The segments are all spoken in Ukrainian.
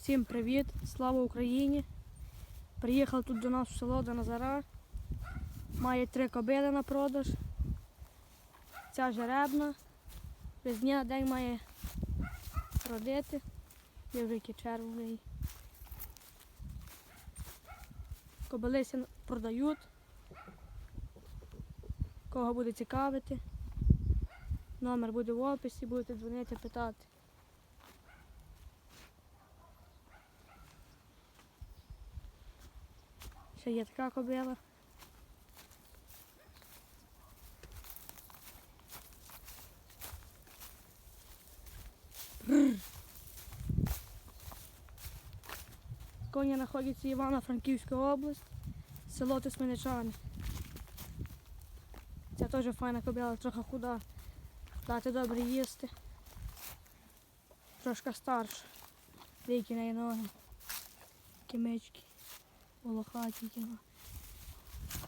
Всім привіт! Слава Україні! Приїхав тут до нас в село до Назара. Має три кобили на продаж. Ця жеребна. Без дня день має родити. Є вже які червоний. Кобилися продають. Кого буде цікавити. Номер буде в описі, будете дзвонити, питати. Ще є така кобила. Коні знаходяться Івано-Франківська область, село Тисменичани. Ця теж файна кобила, трохи худа. Дати добре їсти. Трошки старша. Деякі неї ноги. Кімички. Волохаті тіла.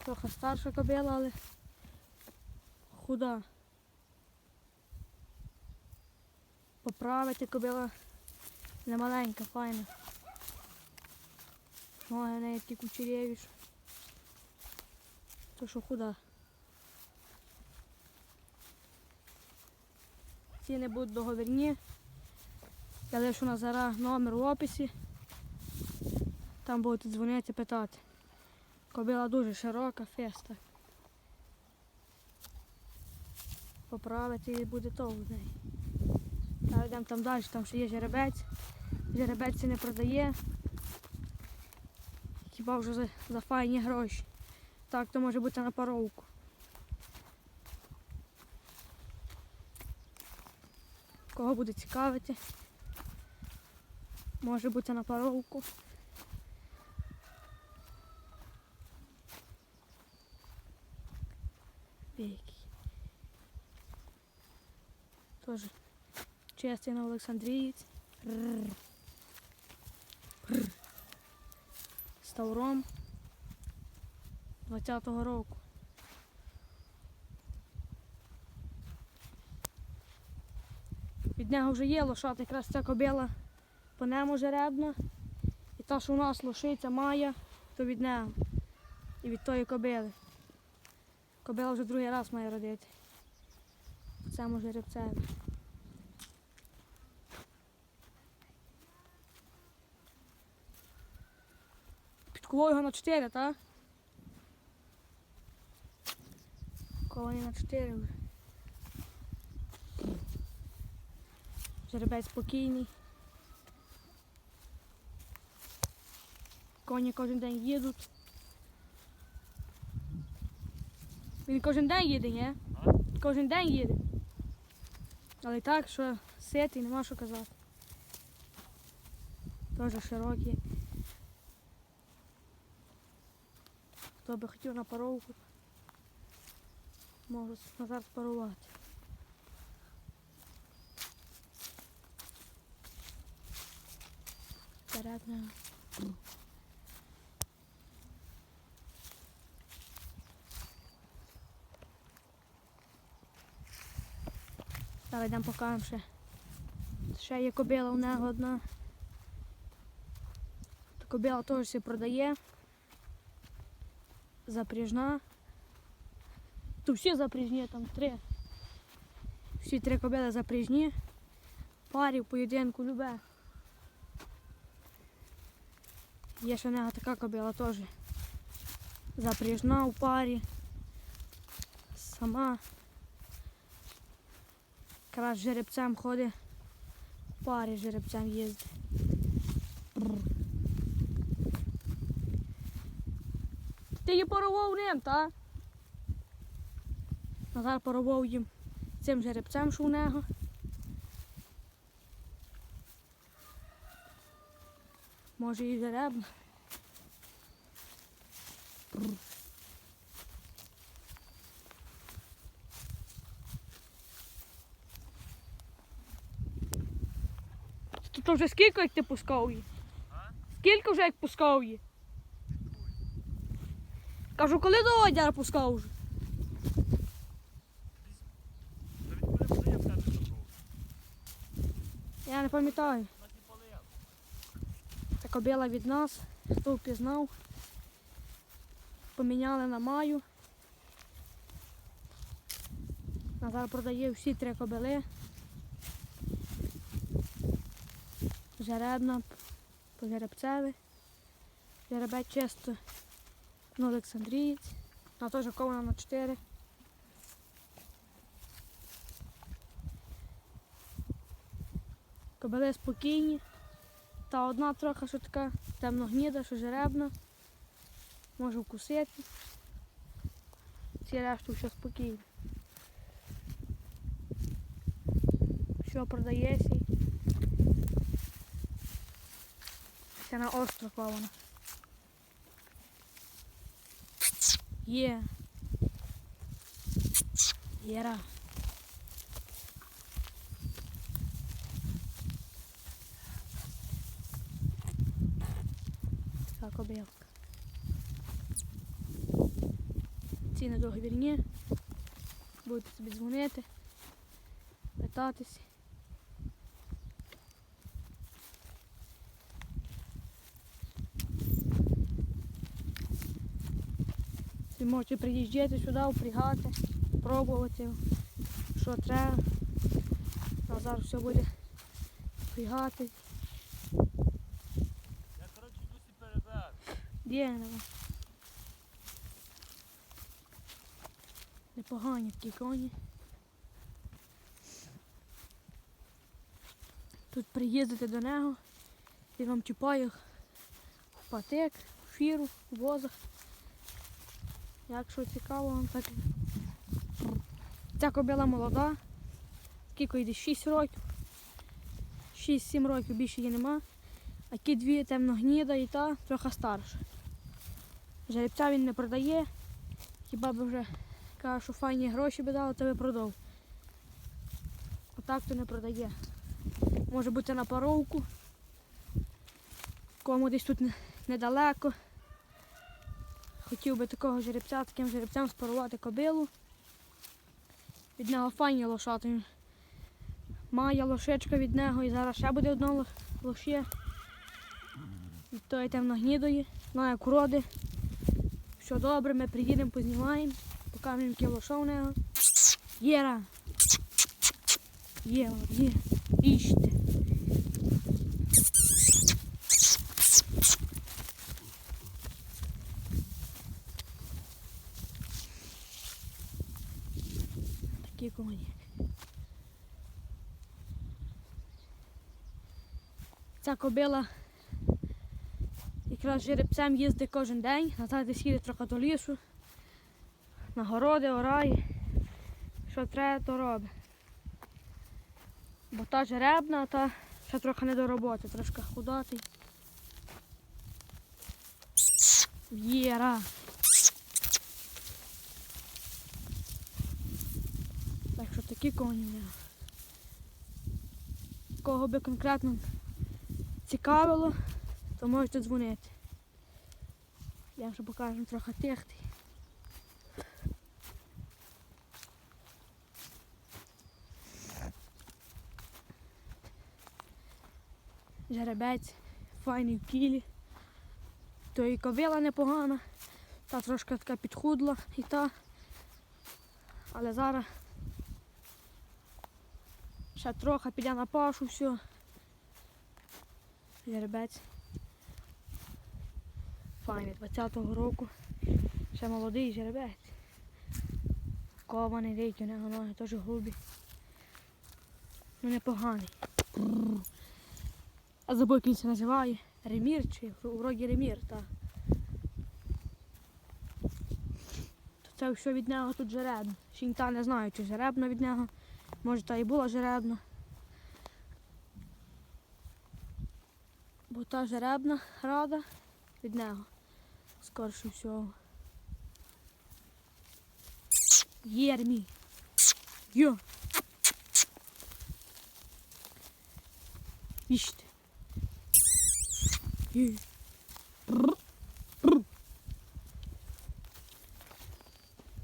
Трохи старша кобила, але худа. Поправити кобила не маленька, файна. Ноги в неї такі кучеряві. що- То що худа. Ціни будуть договірні. Я лишу на зараз номер в описі. Там будете дзвонити питати. Кобила дуже широка, феста. Поправити і буде то в. Та йдемо там далі, там ще є жеребець. Жеребець не продає. Хіба вже за, за файні гроші. Так, то може бути на паровку. Кого буде цікавити? Може бути на паровку. Який. Тоже чистий на Олександрієць. З Тавром 20-го року. Від нього вже є лошад, якраз ця кобила по нему жеребна. І та, що у нас лошиця має, то від нього. І від тої кобили. Кобила вже другий раз має родити. В цьому жеребцеві. Підкував його на 4, так? Ковані на 4 вже. Жеребець спокійний. Коні кожен день їдуть. Він кожен день їде, ні? Кожен день їде. Але так, що ситий, нема що казати. Теж широкий. Хто би хотів на паровку, може назад парувати. Передня. Зараз йдемо покажемо ще. Ще є кобила у нього одна. Кобила теж все продає. Запряжна. Тут всі запряжні, там три. Всі три кобили запряжні. Парі в поєдинку любе. Є ще в нього така кобила теж. Запряжна у парі. Сама. З жеребцем ходить. З жеребцем їздить. Ти її порував ним, та? Назар порував їм цим жеребцем, що у нього. Може і жеребна. Тут вже скільки як ти пускав її? Скільки вже як пускав її? Кажу, коли до одяра пускав вже? Я не пам'ятаю. кобила від нас, хто впізнав. Поміняли на маю. Назар продає всі три кобили. Жеребна по жеребцеві. Жеребець чисто на Олександрієць. Вона теж кована на 4. Кобили спокійні. Та одна трохи що така темногніда, що жеребна. Може вкусити. Всі решту все спокійно. Що продається. Це на остро кована. Є. Єра. Така кобилка. Ціни договірні. Будете собі дзвонити, питатись. Ви можете приїжджати сюди, впрягати, пробувати, що треба. А зараз все буде впрягати. Я, коротше, досі перебираю. Діємо. Непогані такі коні. Тут приїздите до нього, він вам чіпає в патек, в фіру, в возах. Якщо цікаво так. Ця кобила молода. Скільки йде 6 років. 6-7 років більше її нема. А ті дві темногніда і та трохи старша. Жеребця він не продає. Хіба би вже каже, що файні гроші би дали, то би продав. Отак то не продає. Може бути на паровку. Кому десь тут не- недалеко. Хотів би такого жеребця, таким жеребцем спарувати кобилу. Від нього файні лошати. Має лошечка від нього і зараз ще буде одна ло- лоще. Від тої темногнідої, знає куроди. Що добре, ми приїдемо, познімаємо, покажемо, яке лоша у нього. Єра! Є, є. Іще. Такі коні. Ця кобила якраз жеребцем їздить кожен день, назад десь їде трохи до лісу, на городи, орає. Що треба, то робить. Бо та жеребна, а та ще трохи не до роботи, трошки худатий. Єра. Так що такі коні в нього. Кого би конкретно цікавило, то можете дзвонити. Я вже покажу трохи тихтий. Жеребець, файний в кілі. То і ковила непогана, та трошки така підхудла і та. Але зараз ще трохи піде на пашу, все. Жеребець. Файний 20-го року. Ще молодий жеребець. Кований рейк, у нього ноги теж грубі. Ну непоганий. А забув, як він це називає. Ремір чи вроді ремір, так. Це все від нього тут жеребно. Ще не знаю, чи жеребно від нього. Може та і була жеребна. Бо та жеребна рада від нього. Скорше всього. Єрмі. Йо. Віжте.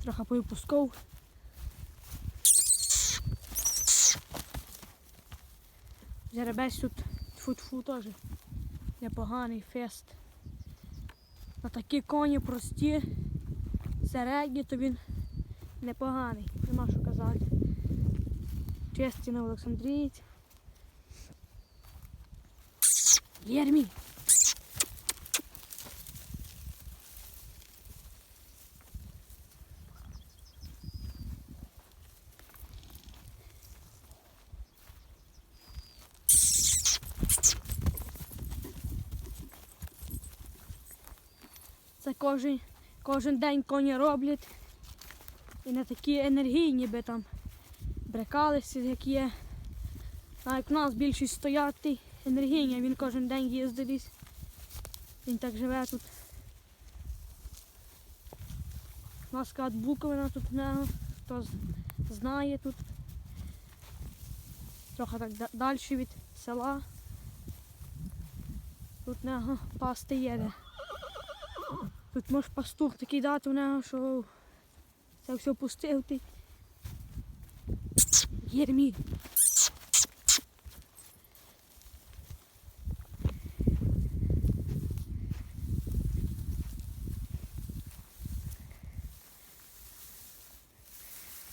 Трохи повипускав. Жеребець тут тфу-тфу теж. непоганий фест. На такі коні прості, середні, то він непоганий, нема що казати. Честі на Олександрієць. Єрмій! Це кожен, кожен день коні роблять. І не такі енергійні би там брикалися, як є. А як в нас більшість стоять, енергійні, він кожен день їздить. Він так живе тут. У нас така Буковина тут в хто знає тут. Трохи так далі від села. Тут в пасти є. Тут може пастух такий дати в нього, що це все пустив ти. Єрмі.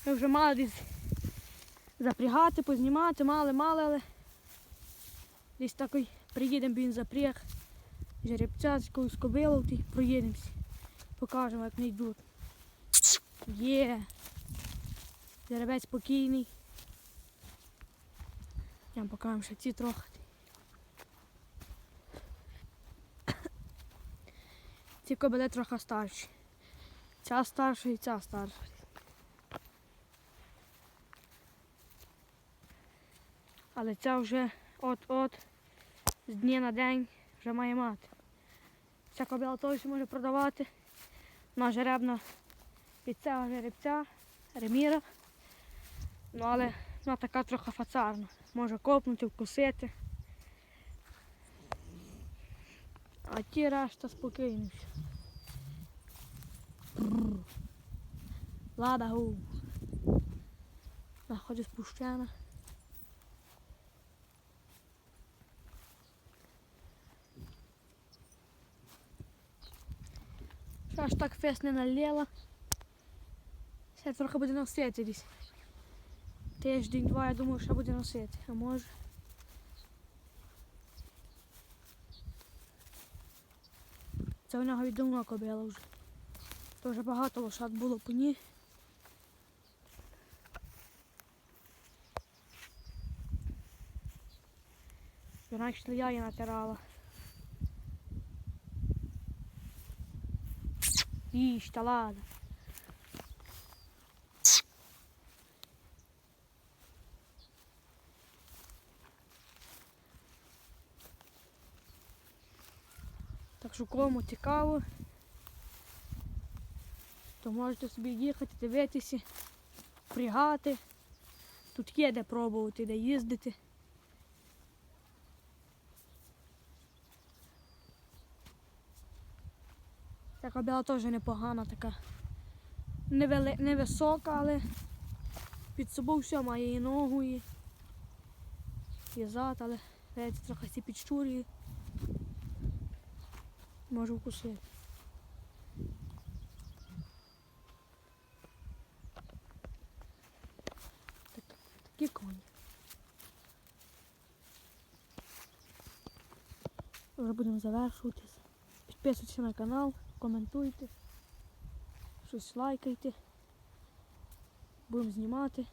Ми вже мали десь запрягати, познімати, мали, мали, але десь такий приїдемо, він запряг. Жеребця з кобилою, проїдемося. Покажемо, як не йдуть. Є. Жеребець спокійний. Я вам покажемо ще ці трохи. Ці кобили трохи старші. Ця старша і ця старша. Але ця вже от-от з дня на день вже має мати. Ця кобила теж може продавати. Вона жеребна від цього жеребця, реміра. Ну але вона така трохи фацарна. Може копнути, вкусити. А ті решта спокійні. всі. Бррр. Лада гу. Находить спущена. Аж так фест не налила. Ще трохи буде носити десь. Тиждень-два, я думаю, що буде носити. А може. Це у нього від давно кобила вже. Дуже багато лошад було по ній. І Раніше я її натирала. Та ладно. Так що кому цікаво, то можете собі їхати, дивитися, впрягати. Тут є де пробувати, де їздити. Ця кобила теж непогана така. Невели... Невисока, але під собою все має і ногу, і, і зад, але здається, трохи ці підщурює. Може вкусити. Так, такі коні. Вже будемо завершуватись. Підписуйтесь на канал, коментуйте, щось лайкайте. Будемо знімати.